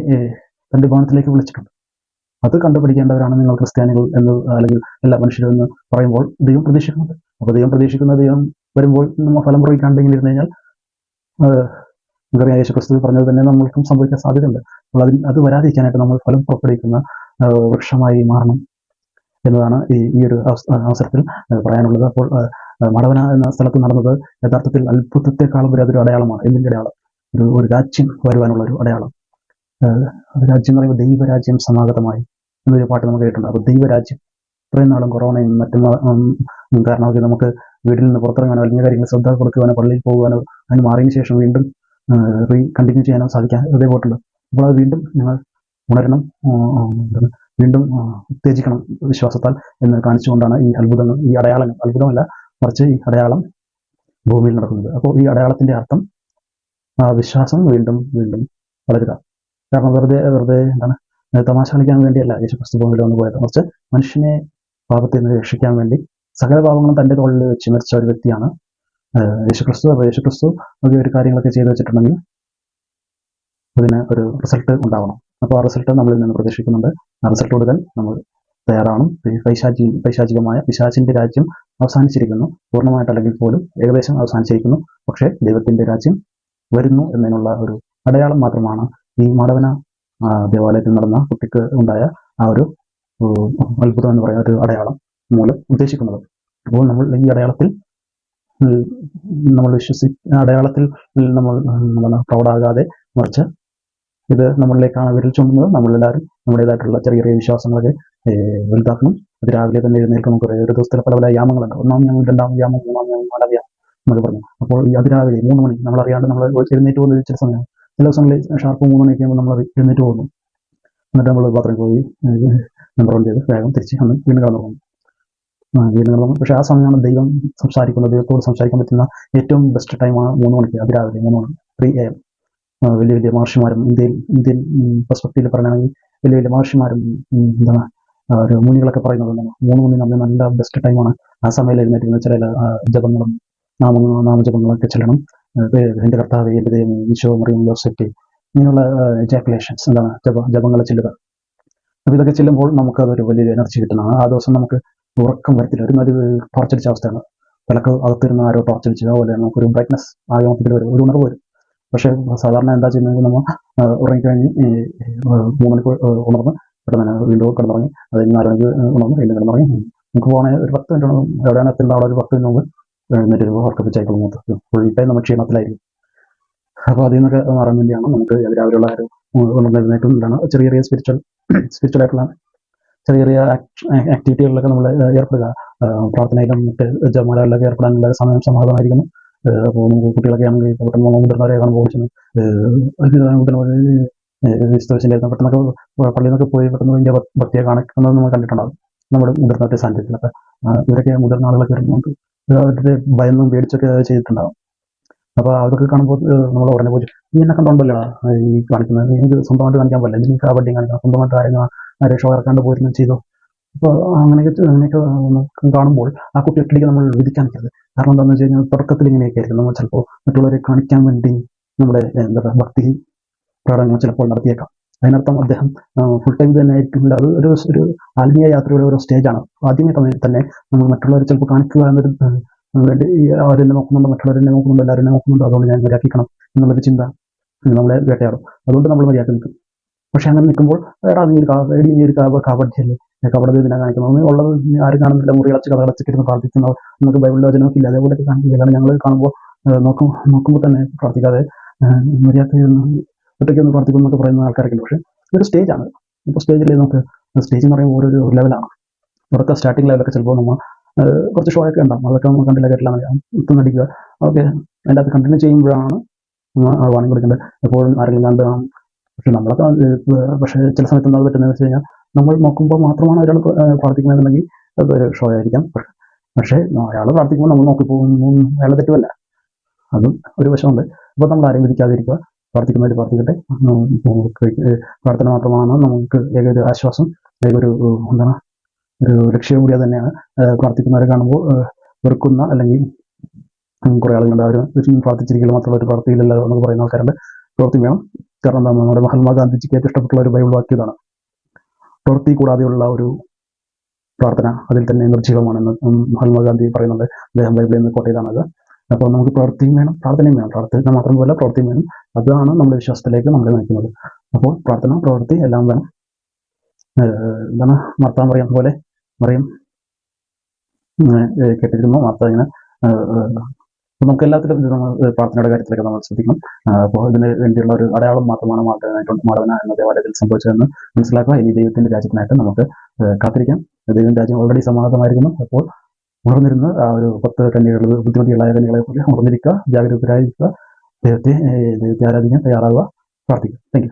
തന്റെ ഭവനത്തിലേക്ക് വിളിച്ചിട്ടുണ്ട്. അത് കണ്ടുപിടിക്കേണ്ടവരാണ് നിങ്ങൾ ക്രിസ്ത്യാനികൾ എന്ന് അല്ലെങ്കിൽ എല്ലാ മനുഷ്യരും എന്ന് പറയുമ്പോൾ ദൈവം പ്രതീക്ഷിക്കുന്നത് അപ്പോൾ ദൈവം പ്രതീക്ഷിക്കുന്ന ദൈവം വരുമ്പോൾ നമ്മൾ ഫലം പ്രവഹിക്കാണ്ട് ഇങ്ങനെ ഇരുന്ന് കഴിഞ്ഞാൽ നമുക്കറിയാം യേശു ക്രിസ്തു പറഞ്ഞത് തന്നെ നമ്മൾക്കും സംഭവിക്കാൻ സാധ്യതയുണ്ട്. അപ്പോൾ അതിന് അത് വരാതിരിക്കാനായിട്ട് നമ്മൾ ഫലം പുറപ്പെടുവിക്കുന്ന വൃക്ഷമായി മാറണം എന്നതാണ് ഈ ഈ ഒരു അവസ- അവസരത്തിൽ പറയാനുള്ളത്. അപ്പോൾ മടവന എന്ന സ്ഥലത്ത് നടന്നത് യഥാർത്ഥത്തിൽ അത്ഭുതത്തെക്കാളും ഒരു അതൊരു അടയാളമാണ്. എന്തിന്റെ അടയാളം? ഒരു ഒരു രാജ്യം വരുവാനുള്ള ഒരു അടയാളം രാജ്യം എന്ന് പറയുമ്പോൾ ദൈവരാജ്യം സമാഗതമായി എന്നൊരു പാട്ട് നമുക്ക് കേട്ടിട്ടുണ്ട്. അപ്പോൾ ദൈവരാജ്യം ഇത്രയും നാളും കൊറോണയും മറ്റും കാരണമൊക്കെ നമുക്ക് വീട്ടിൽ നിന്ന് പുറത്തിറങ്ങാനോ അല്ലെങ്കിൽ കാര്യങ്ങൾ ശ്രദ്ധ കൊടുക്കുവാനോ പള്ളിയിൽ പോകുവാനോ അതിന് മാറിയതിന് ശേഷം വീണ്ടും റീ കണ്ടിന്യൂ ചെയ്യാനോ സാധിക്കാൻ പോയിട്ടുണ്ട് അപ്പോൾ അത് വീണ്ടും നിങ്ങൾ ഉണരണം വീണ്ടും ഉത്തേജിക്കണം വിശ്വാസത്താൽ എന്ന് കാണിച്ചുകൊണ്ടാണ് ഈ അത്ഭുതങ്ങൾ ഈ അടയാളങ്ങൾ. അത്ഭുതമല്ല മറിച്ച് ഈ അടയാളം ഭൂമിയിൽ നടക്കുന്നത്. അപ്പോൾ ഈ അടയാളത്തിന്റെ അർത്ഥം ആ വിശ്വാസം വീണ്ടും വീണ്ടും വളരുക. കാരണം വെറുതെ വെറുതെ എന്താണ് തമാശ കളിക്കാൻ വേണ്ടിയല്ല യേശു ക്രിസ്തു ഭൂമിയിൽ വന്നു പോയത്. മറിച്ച് മനുഷ്യനെ പാപത്തിൽ നിന്ന് രക്ഷിക്കാൻ വേണ്ടി സകല പാപങ്ങളും തന്റെ തോളിൽ വെച്ച് മരിച്ച ഒരു വ്യക്തിയാണ് യേശു ക്രിസ്തു അപ്പോൾ യേശു ക്രിസ്തു ഒരു കാര്യങ്ങളൊക്കെ ചെയ്തു വെച്ചിട്ടുണ്ടെങ്കിൽ അതിന് ഒരു റിസൾട്ട് ഉണ്ടാവണം. അപ്പോൾ ആ റിസൾട്ട് നമ്മളിൽ നിന്ന് പ്രതീക്ഷിക്കുന്നുണ്ട്. ആ റിസൾട്ട് കൊടുക്കാൻ നമ്മൾ തയ്യാറാണ് പൈശാചി പൈശാചികമായ പിശാചിന്റെ രാജ്യം അവസാനിച്ചിരിക്കുന്നു. പൂർണമായിട്ടല്ലെങ്കിൽ പോലും ഏകദേശം അവസാനിച്ചിരിക്കുന്നു. പക്ഷേ ദൈവത്തിന്റെ രാജ്യം വരുന്നു എന്നതിനുള്ള ഒരു അടയാളം മാത്രമാണ് ഈ മാടവന ദേവാലയത്തിൽ നടന്ന കുട്ടിക്ക് ഉണ്ടായ ആ ഒരു അത്ഭുതം എന്ന് പറയുന്ന ഒരു അടയാളം മൂലം ഉദ്ദേശിക്കുന്നത്. അപ്പോൾ നമ്മൾ ഈ അടയാളത്തിൽ നമ്മൾ വിശ്വസി അടയാളത്തിൽ നമ്മൾ പ്രൗഢാകാതെ മറിച്ച് ഇത് നമ്മളിലേക്കാണ് വിരൽ ചൂണ്ടുന്നത്. നമ്മളെല്ലാവരും നമ്മുടേതായിട്ടുള്ള ചെറിയ ചെറിയ വിശ്വാസങ്ങളൊക്കെ വലുതാക്കണം. അത് രാവിലെ തന്നെ എഴുന്നേൽക്കണം കുറേ ഒരു ദിവസത്തിൽ പല പല യാമങ്ങളുണ്ട്. ഒന്നാം യാമം രണ്ടാം യാമം മൂന്നാം യാമം നാലാം യാമം എന്നൊക്കെ പറഞ്ഞു. അപ്പോൾ അതിരാവിലെ മൂന്ന് മണി നമ്മൾ അറിയാണ്ട് നമ്മൾ എഴുന്നേറ്റ് പോകുന്ന ചില സമയം. ചില ദിവസങ്ങളിൽ ഷാർപ്പ് മൂന്ന് മണിക്ക് നമ്മൾ എഴുന്നേറ്റ് പോകുന്നു. എന്നിട്ട് നമ്മൾ പാത്രം പോയി നമ്പർ വൺ ചെയ്ത് വേഗം തിരിച്ച് അന്ന് വീണ്ടും കടന്നു പോകുന്നു. വീണ്ടും കടന്നു പക്ഷേ ആ സമയമാണ് ദൈവം സംസാരിക്കുന്നത്. ദൈവത്തോട് സംസാരിക്കാൻ പറ്റുന്ന ഏറ്റവും ബെസ്റ്റ് ടൈമാണ് മൂന്ന് മണിക്ക് അതിരാവിലെ മൂന്ന് മണി ത്രീ എ എം വലിയ വലിയ മഹർഷിമാരും ഇന്ത്യയിൽ ഇന്ത്യൻ പെർസ്പെക്റ്റീവിൽ പറയുകയാണെങ്കിൽ വലിയ വലിയ മഹർഷിമാരും എന്താണ് ഒരു മുനികളൊക്കെ പറയുന്നത് മൂന്ന് മണി നമ്മൾ നല്ല ബെസ്റ്റ് ടൈമാണ് ആ സമയം എഴുന്നേറ്റിരുന്ന ചില ജപങ്ങളും നാമ നാമജപങ്ങളൊക്കെ ചെല്ലണം. എന്റെ കർത്താവ് എന്റെ ദൈവം ഈശോ മറിയും യോസെറ്റ് ഇങ്ങനെയുള്ള ജാക്കുലേഷൻസ് എന്താണ് ജപ ജപങ്ങൾ ചെല്ലുക. അപ്പോൾ ഇതൊക്കെ ചെല്ലുമ്പോൾ നമുക്ക് അതൊരു വലിയ എനർജി കിട്ടുന്നതാണ് ആ ദിവസം നമുക്ക് ഉറക്കം വരത്തില്ല. ഒരു ഒരു ടോർച്ചടിച്ച അവസ്ഥയാണ്. വിളക്ക് അകത്തിരുന്ന് ആരോ ടോർച്ച് അതുപോലെ നമുക്കൊരു ബ്രൈറ്റ്നസ് ആ യോഗത്തിൽ ഒരു ഉണർവ് വരും. പക്ഷേ സാധാരണ എന്താ ചെയ്യുന്നത് നമ്മൾ ഉറങ്ങിക്കഴിഞ്ഞ് ഈ മൂന്ന് മണിക്ക് ഉണർന്ന് പെട്ടെന്ന് തന്നെ വീണ്ടും കിടന്നുറങ്ങി അത് നാല് മണിക്ക് ഉണർന്ന് വീണ്ടും കിടന്നുറങ്ങി. നമുക്ക് പോകണമെങ്കിൽ ഒരു പത്ത് മിനിറ്റ് എവിടെയാണ് എത്തേണ്ട അവിടെ ഒരു പത്ത് മിനിറ്റ് മുമ്പ് എഴുന്നേറ്റ് ഒരു വർക്കപ്പ് സൈക്കിൾ മൊത്തം ഫുൾ ടൈം നമ്മൾ ക്ഷീണത്തിലായിരിക്കും. അപ്പോൾ അതിൽ നിന്നൊക്കെ മാറാൻ വേണ്ടിയാണ് നമുക്ക് രാവിലെയുള്ള ഒരു ഉണർന്നെഴുന്നേറ്റും എന്താണ് ചെറിയ ചെറിയ സ്പിരിച്വൽ സ്പിരിച്വൽ ആയിട്ടുള്ള ചെറിയ ചെറിയ ആക്ടിവിറ്റികളിലൊക്കെ നമ്മൾ ഏർപ്പെടുക. പ്രാർത്ഥനയിലും മറ്റ് ജമാലകളിലൊക്കെ ഏർപ്പെടാനുള്ള സമയം സമാധാനമായിരിക്കുന്നു. കുട്ടികളൊക്കെ ആണെങ്കിൽ പെട്ടെന്ന് മുതിർന്നവരെ കാണുമ്പോൾ ഓടിച്ചെന്ന് വിശ്വസിന്റെ പെട്ടെന്നൊക്കെ പള്ളിയിൽ നിന്നൊക്കെ പോയി പെട്ടെന്ന് ഇന്ത്യ ഭക്തിയെ കാണിക്കുന്നത് നമ്മൾ കണ്ടിട്ടുണ്ടാകും നമ്മുടെ മുതിർന്നവരുടെ സാന്നിധ്യത്തിലൊക്കെ ആ, ഇവരൊക്കെ മുതിർന്ന ആളുകളൊക്കെ വരുമ്പോൾ അവരുടെ ഭയന്നും പേടിച്ചൊക്കെ ചെയ്തിട്ടുണ്ടാകും അപ്പോൾ അതൊക്കെ കാണുമ്പോൾ നമ്മൾ ഉടനെ പോയി നീ എന്നെ കണ്ടോണ്ടല്ലോ ഈ കാണിക്കുന്നത്. എനിക്ക് സ്വന്തമായിട്ട് കാണിക്കാൻ പറ്റില്ല നീ കബഡി കാണിക്കണം. സ്വന്തമായിട്ട് കാര്യങ്ങൾ രക്ഷ ഇറക്കാണ്ട് പോയിരുന്നു ചെയ്തു? അപ്പോൾ അങ്ങനെയൊക്കെ അങ്ങനെയൊക്കെ കാണുമ്പോൾ ആ കുട്ടി എട്ടിലേക്ക് നമ്മൾ വിധിക്കാൻ നിൽക്കരുത് കാരണം എന്താണെന്ന് വെച്ച് കഴിഞ്ഞാൽ തുടക്കത്തിൽ ഇങ്ങനെയൊക്കെ ആയിരിക്കും നമ്മൾ ചിലപ്പോൾ മറ്റുള്ളവരെ കാണിക്കാൻ വേണ്ടി നമ്മുടെ എന്താ പറയുക ഭക്തി പ്രകടനങ്ങൾ ചിലപ്പോൾ നടത്തിയേക്കാം. അതിനർത്ഥം അദ്ദേഹം ഫുൾ ടൈം തന്നെ ആയിരിക്കില്ല അത് ഒരു ഒരു ആത്മീയ യാത്രയുടെ ഒരു സ്റ്റേജാണ് ആദ്യമേ തന്നെ നമ്മൾ മറ്റുള്ളവരെ ചിലപ്പോൾ കാണിക്കുക എന്നൊരു വേണ്ടി അവരെന്നെ നോക്കുന്നുണ്ട് മറ്റുള്ളവരെന്നെ നോക്കുന്നുണ്ട് എല്ലാവരും എന്നെ നോക്കുന്നുണ്ട് അതുകൊണ്ട് ഞാൻ മര്യാദിക്കണം എന്നുള്ളൊരു ചിന്ത നമ്മളെ വേട്ടയാടും. അതുകൊണ്ട് നമ്മൾ മര്യാദ നിൽക്കും. പക്ഷെ അങ്ങനെ നിൽക്കുമ്പോൾ എടാ നീ ഒരു കാ- എടീ ഒരു കാ- കബഡിയല്ലേ കബഡി ഇതിനെ കാണിക്കുന്നത്. ഉള്ളത് ആരും കാണുന്നില്ല. മുറി അടച്ച് കഥകളച്ചിരുന്ന് പ്രാർത്ഥിക്കുന്നവർ. നമുക്ക് ബൈബിളിൽ വചനമൊക്കെ ഇല്ല. അതേപോലെയൊക്കെ കാണിക്കുകയാണ് ഞങ്ങൾ കാണുമ്പോൾ നോക്കും നോക്കുമ്പോൾ തന്നെ പ്രാർത്ഥിക്കാതെ മര്യാദ ഒറ്റയ്ക്ക് ഒന്ന് പ്രാർത്ഥിക്കും എന്നൊക്കെ പറയുന്ന ആൾക്കാരൊക്കെ പക്ഷേ ഇതൊരു സ്റ്റേജാണ് ഇപ്പോൾ സ്റ്റേജിൽ നമുക്ക്? സ്റ്റേജ് എന്ന് പറയുമ്പോൾ ഓരോരോ ലെവലാണ് ഉറക്കം സ്റ്റാർട്ടിംഗ് ലെവലൊക്കെ ചിലപ്പോൾ നമ്മൾ കുറച്ച് ഷോ ഒക്കെ ഉണ്ടാവും. അതൊക്കെ നമ്മൾ കണ്ടില്ല കേട്ടില്ല നടിക്കുക. ഓക്കെ. അതിന്റെ അത് കണ്ടിന്യൂ ചെയ്യുമ്പോഴാണ് വാണിംഗ് കൊടുക്കേണ്ടത്. എപ്പോഴും ആരെങ്കിലും കണ്ട് കാണും പക്ഷെ നമ്മളൊക്കെ പക്ഷേ ചില സമയത്ത് എന്താ പറ്റുന്നതെന്ന് വെച്ച് കഴിഞ്ഞാൽ നമ്മൾ നോക്കുമ്പോൾ മാത്രമാണ് ഒരാൾ പ്രാർത്ഥിക്കുന്നതെന്നുണ്ടെങ്കിൽ ഒരു ഷോ ആയിരിക്കാം. പക്ഷേ അയാൾ പ്രാർത്ഥിക്കുമ്പോൾ നമ്മൾ നോക്കി അയാളെ തെറ്റുമല്ല അതും ഒരു വശമുണ്ട്. അപ്പോൾ നമ്മൾ ആരെയും വിധിക്കാതിരിക്കുക. പ്രാർത്ഥിക്കുന്നവർ പ്രാർത്ഥിക്കട്ടെ. പ്രാർത്ഥന മാത്രമാണ് നമുക്ക് ഏക ഒരു ആശ്വാസം ഏക ഒരു ഏഹ്, എന്താണ് ഒരു ലക്ഷ്യം കൂടി അത് തന്നെയാണ്. പ്രാർത്ഥിക്കുന്നവരെ കാണുമ്പോൾ വെറുക്കുന്ന അല്ലെങ്കിൽ കുറേ ആളുകളുണ്ട്. അവർ പ്രാർത്ഥിച്ചിരിക്കില്ല ഒരു പ്രാർത്ഥിക്കില്ലല്ലോ എന്നൊക്കെ പറയുന്ന ആൾക്കാരുണ്ട്. പ്രവൃത്തി വേണം കാരണം നമ്മുടെ മഹാത്മാഗാന്ധിജിക്ക് ഏറ്റവും ഇഷ്ടപ്പെട്ടുള്ള ഒരു ബൈബിൾ വാക്യതാണ് പ്രവൃത്തി കൂടാതെയുള്ള ഒരു പ്രാർത്ഥന അതിൽ തന്നെ നിർജീവമാണെന്ന് ഉം മഹാത്മാഗാന്ധി പറയുന്നുണ്ട്. അദ്ദേഹം ബൈബിളിൽ നിന്ന് കോട്ടയിലാണത് അപ്പോൾ നമുക്ക് പ്രവൃത്തിയും വേണം പ്രാർത്ഥനയും വേണം. പ്രാർത്ഥന മാത്രം പോലെ പ്രവൃത്തിയും വേണം. അതാണ് നമ്മുടെ വിശ്വാസത്തിലേക്ക് നമ്മളെ നയിക്കുന്നത്. അപ്പോൾ പ്രാർത്ഥന പ്രവൃത്തി എല്ലാം വേണം. എന്താണ് മർത്താൻ പറയുന്ന പോലെ? പറയും കേട്ടിരുന്നു മാർത്ത ഇങ്ങനെ നമുക്ക് എല്ലാത്തിലും നമ്മൾ പ്രാർത്ഥനയുടെ കാര്യത്തിലൊക്കെ നമ്മൾ ശ്രദ്ധിക്കണം. അപ്പോൾ ഇതിന് വേണ്ടിയുള്ള ഒരു അടയാളം മാത്രമാണ് മാധവനായിട്ട് മാധവന എന്ന ദേവാലയത്തിൽ സംഭവിച്ചതെന്ന് മനസ്സിലാക്കുക. ഇനി ദൈവത്തിന്റെ രാജ്യത്തിനായിട്ട് നമുക്ക് കാത്തിരിക്കാം. ദൈവം രാജ്യം ഓൾറെഡി സമാധാനമായിരിക്കുന്നു അപ്പോൾ ഉണർന്നിരുന്ന് ആ ഒരു പത്ത് കന്യകൾ ബുദ്ധിമുട്ടികളായ കന്യകളെ പോലെ ഉണർന്നിരിക്കുക ജാഗരൂകരായിരിക്കുക ദൈവത്തെ ദൈവത്തെ ആരാധിക്കാൻ തയ്യാറാവുക പ്രാർത്ഥിക്കുക. താങ്ക്